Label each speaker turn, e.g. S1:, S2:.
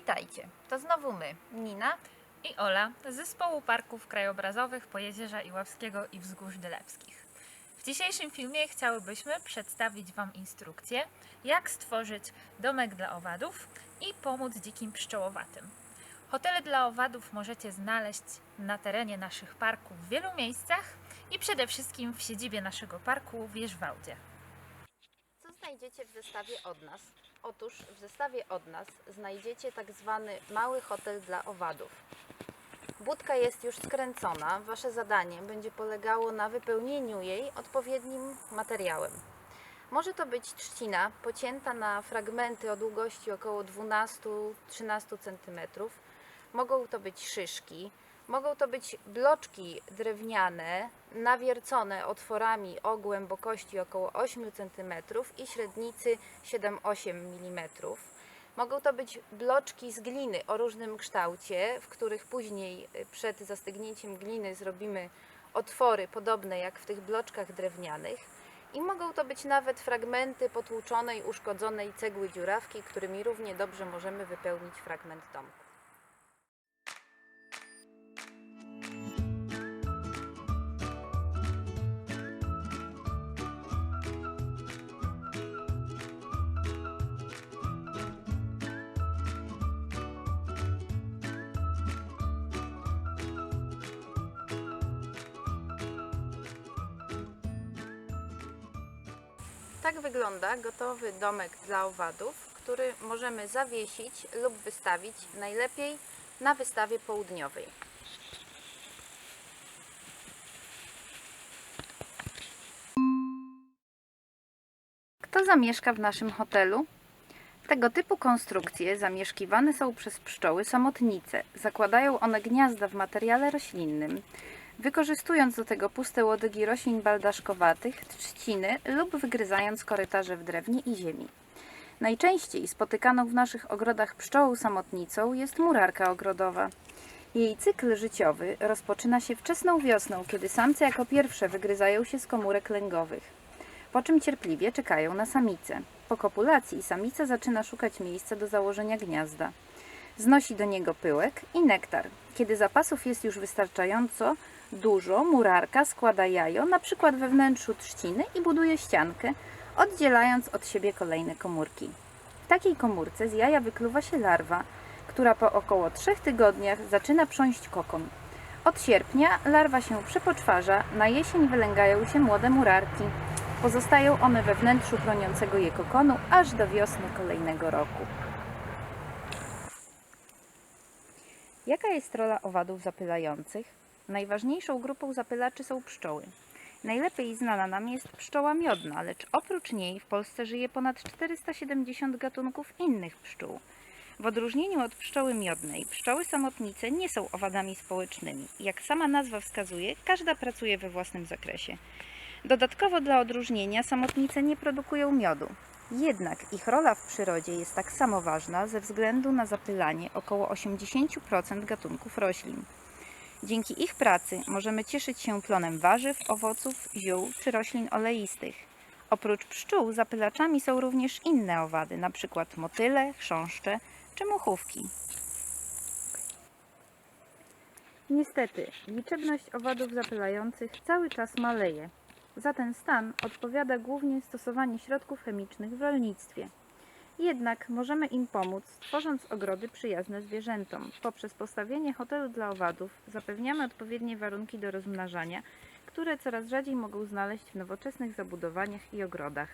S1: Witajcie, to znowu my, Nina.
S2: i Ola z Zespołu Parków Krajobrazowych Pojezierza Iławskiego i Wzgórz Dylewskich. W dzisiejszym filmie chciałybyśmy przedstawić Wam instrukcję, jak stworzyć domek dla owadów i pomóc dzikim pszczołowatym. Hotele dla owadów możecie znaleźć na terenie naszych parków w wielu miejscach i przede wszystkim w siedzibie naszego parku w Wierzwałdzie.
S1: Co znajdziecie w zestawie od nas? Otóż w zestawie od nas znajdziecie tak zwany mały hotel dla owadów. Budka jest już skręcona. Wasze zadanie będzie polegało na wypełnieniu jej odpowiednim materiałem. Może to być trzcina pocięta na fragmenty o długości około 12-13 cm. Mogą to być szyszki, mogą to być bloczki drewniane nawiercone otworami o głębokości około 8 cm i średnicy 7-8 mm. Mogą to być bloczki z gliny o różnym kształcie, w których później y, przed zastygnięciem gliny zrobimy otwory podobne jak w tych bloczkach drewnianych. I mogą to być nawet fragmenty potłuczonej, uszkodzonej cegły dziurawki, którymi równie dobrze możemy wypełnić fragment domku. Tak wygląda gotowy domek dla owadów, który możemy zawiesić lub wystawić najlepiej na wystawie południowej. Kto zamieszka w naszym hotelu? Tego typu konstrukcje zamieszkiwane są przez pszczoły samotnice. Zakładają one gniazda w materiale roślinnym, wykorzystując do tego puste łodygi roślin baldaszkowatych, trzciny lub wygryzając korytarze w drewnie i ziemi. Najczęściej spotykaną w naszych ogrodach pszczołą samotnicą jest murarka ogrodowa. Jej cykl życiowy rozpoczyna się wczesną wiosną, kiedy samce jako pierwsze wygryzają się z komórek lęgowych po czym cierpliwie czekają na samicę. Po kopulacji samica zaczyna szukać miejsca do założenia gniazda. Znosi do niego pyłek i nektar. Kiedy zapasów jest już wystarczająco dużo, murarka składa jajo, na przykład we wnętrzu trzciny i buduje ściankę, oddzielając od siebie kolejne komórki. W takiej komórce z jaja wykluwa się larwa, która po około trzech tygodniach zaczyna prząść kokon. Od sierpnia larwa się przepoczwarza, na jesień wylęgają się młode murarki. Pozostają one we wnętrzu chroniącego je kokonu aż do wiosny kolejnego roku. Jaka jest rola owadów zapylających? Najważniejszą grupą zapylaczy są pszczoły. Najlepiej znana nam jest pszczoła miodna, lecz oprócz niej w Polsce żyje ponad 470 gatunków innych pszczół. W odróżnieniu od pszczoły miodnej, pszczoły samotnice nie są owadami społecznymi. Jak sama nazwa wskazuje, każda pracuje we własnym zakresie. Dodatkowo dla odróżnienia samotnice nie produkują miodu. Jednak ich rola w przyrodzie jest tak samo ważna ze względu na zapylanie około 80% gatunków roślin. Dzięki ich pracy możemy cieszyć się plonem warzyw, owoców, ziół czy roślin oleistych. Oprócz pszczół zapylaczami są również inne owady, np. motyle, chrząszcze czy muchówki. Niestety, liczebność owadów zapylających cały czas maleje. Za ten stan odpowiada głównie stosowanie środków chemicznych w rolnictwie. Jednak możemy im pomóc, tworząc ogrody przyjazne zwierzętom. Poprzez postawienie hotelu dla owadów zapewniamy odpowiednie warunki do rozmnażania, które coraz rzadziej mogą znaleźć w nowoczesnych zabudowaniach i ogrodach.